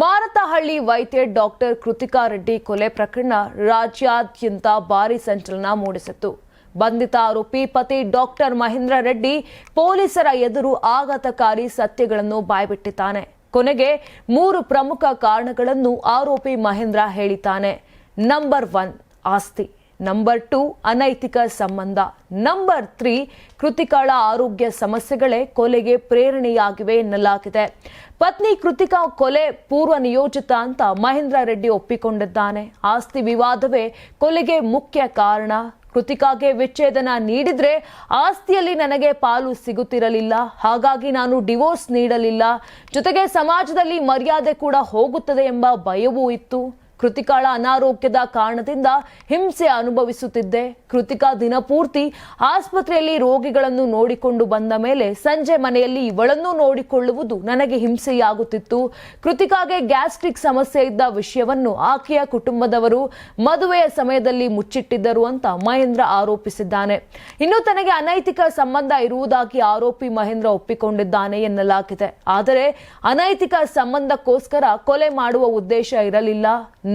ಮಾರತಹಳ್ಳಿ ವೈದ್ಯ ಡಾಕ್ಟರ್ ಕೃತಿಕಾ ರೆಡ್ಡಿ ಕೊಲೆ ಪ್ರಕರಣ ರಾಜ್ಯಾದ್ಯಂತ ಭಾರಿ ಸಂಚಲನ ಮೂಡಿಸಿತ್ತು. ಬಂಧಿತ ಆರೋಪಿ ಪತಿ ಡಾಕ್ಟರ್ ಮಹೇಂದ್ರ ರೆಡ್ಡಿ ಪೊಲೀಸರ ಎದುರು ಆಘಾತಕಾರಿ ಸತ್ಯಗಳನ್ನು ಬಾಯ್ಬಿಟ್ಟಿದ್ದಾನೆ. ಕೊನೆಗೆ ಮೂರು ಪ್ರಮುಖ ಕಾರಣಗಳನ್ನು ಆರೋಪಿ ಮಹೇಂದ್ರ ಹೇಳಿದ್ದಾನೆ. ನಂಬರ್ ಒನ್ ಆಸ್ತಿ. ನಂಬರ್ ಟು ಅನೈತಿಕ ಸಂಬಂಧ. ನಂಬರ್ ತ್ರೀ ಕೃತಿಕಾಳ ಆರೋಗ್ಯ ಸಮಸ್ಯೆಗಳೇ ಕೊಲೆಗೆ ಪ್ರೇರಣೆಯಾಗಿವೆ ಎನ್ನಲಾಗಿದೆ. ಪತ್ನಿ ಕೃತಿಕಾ ಕೊಲೆ ಪೂರ್ವ ನಿಯೋಜಿತ ಅಂತ ಮಹೇಂದ್ರ ರೆಡ್ಡಿ ಒಪ್ಪಿಕೊಂಡಿದ್ದಾನೆ. ಆಸ್ತಿ ವಿವಾದವೇ ಕೊಲೆಗೆ ಮುಖ್ಯ ಕಾರಣ. ಕೃತಿಕಾಗೆ ವಿಚ್ಛೇದನ ನೀಡಿದ್ರೆ ಆಸ್ತಿಯಲ್ಲಿ ನನಗೆ ಪಾಲು ಸಿಗುತ್ತಿರಲಿಲ್ಲ. ಹಾಗಾಗಿ ನಾನು ಡಿವೋರ್ಸ್ ನೀಡಲಿಲ್ಲ. ಜೊತೆಗೆ ಸಮಾಜದಲ್ಲಿ ಮರ್ಯಾದೆ ಕೂಡ ಹೋಗುತ್ತದೆ ಎಂಬ ಭಯವೂ ಇತ್ತು. ಕೃತಿಕಾಳ ಅನಾರೋಗ್ಯದ ಕಾರಣದಿಂದ ಹಿಂಸೆ ಅನುಭವಿಸುತ್ತಿದ್ದೆ. ಕೃತಿಕಾ ದಿನಪೂರ್ತಿ ಆಸ್ಪತ್ರೆಯಲ್ಲಿ ರೋಗಿಗಳನ್ನು ನೋಡಿಕೊಂಡು ಬಂದ ಮೇಲೆ ಸಂಜೆ ಮನೆಯಲ್ಲಿ ಇವಳನ್ನು ನೋಡಿಕೊಳ್ಳುವುದು ನನಗೆ ಹಿಂಸೆಯಾಗುತ್ತಿತ್ತು. ಕೃತಿಕಾಗೆ ಗ್ಯಾಸ್ಟ್ರಿಕ್ ಸಮಸ್ಯೆ ಇದ್ದ ವಿಷಯವನ್ನು ಆಕೆಯ ಕುಟುಂಬದವರು ಮದುವೆಯ ಸಮಯದಲ್ಲಿ ಮುಚ್ಚಿಟ್ಟಿದ್ದರು ಅಂತ ಮಹೇಂದ್ರ ಆರೋಪಿಸಿದ್ದಾನೆ. ಇನ್ನು ತನಗೆ ಅನೈತಿಕ ಸಂಬಂಧ ಇರುವುದಾಗಿ ಆರೋಪಿ ಮಹೇಂದ್ರ ಒಪ್ಪಿಕೊಂಡಿದ್ದಾನೆ ಎನ್ನಲಾಗಿದೆ. ಆದರೆ ಅನೈತಿಕ ಸಂಬಂಧಕ್ಕೋಸ್ಕರ ಕೊಲೆ ಮಾಡುವ ಉದ್ದೇಶ ಇರಲಿಲ್ಲ.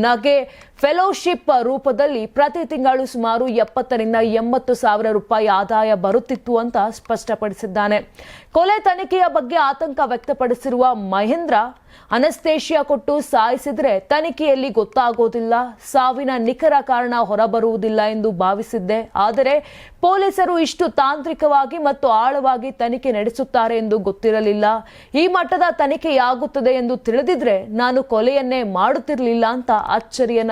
નગે ಫೆಲೋಶಿಪ್ ರೂಪದಲ್ಲಿ ಪ್ರತಿ ತಿಂಗಳು ಸುಮಾರು ಎಪ್ಪತ್ತರಿಂದ ಎಂಬತ್ತು ಸಾವಿರ ರೂಪಾಯಿ ಆದಾಯ ಬರುತ್ತಿತ್ತು ಅಂತ ಸ್ಪಷ್ಟಪಡಿಸಿದ್ದಾನೆ. ಕೊಲೆ ತನಿಖೆಯ ಬಗ್ಗೆ ಆತಂಕ ವ್ಯಕ್ತಪಡಿಸಿರುವ ಮಹೇಂದ್ರ, ಅನಸ್ತೇಷಿಯಾ ಕೊಟ್ಟು ಸಾಯಿಸಿದ್ರೆ ತನಿಖೆಯಲ್ಲಿ ಗೊತ್ತಾಗೋದಿಲ್ಲ, ಸಾವಿನ ನಿಖರ ಕಾರಣ ಹೊರಬರುವುದಿಲ್ಲ ಎಂದು ಭಾವಿಸಿದ್ದೆ. ಆದರೆ ಪೊಲೀಸರು ಇಷ್ಟು ತಾಂತ್ರಿಕವಾಗಿ ಮತ್ತು ಆಳವಾಗಿ ತನಿಖೆ ನಡೆಸುತ್ತಾರೆ ಎಂದು ಗೊತ್ತಿರಲಿಲ್ಲ. ಈ ಮಟ್ಟದ ತನಿಖೆಯಾಗುತ್ತದೆ ಎಂದು ತಿಳಿದಿದ್ರೆ ನಾನು ಕೊಲೆಯನ್ನೇ ಮಾಡುತ್ತಿರಲಿಲ್ಲ ಅಂತ ಅಚ್ಚರಿಯನ್ನ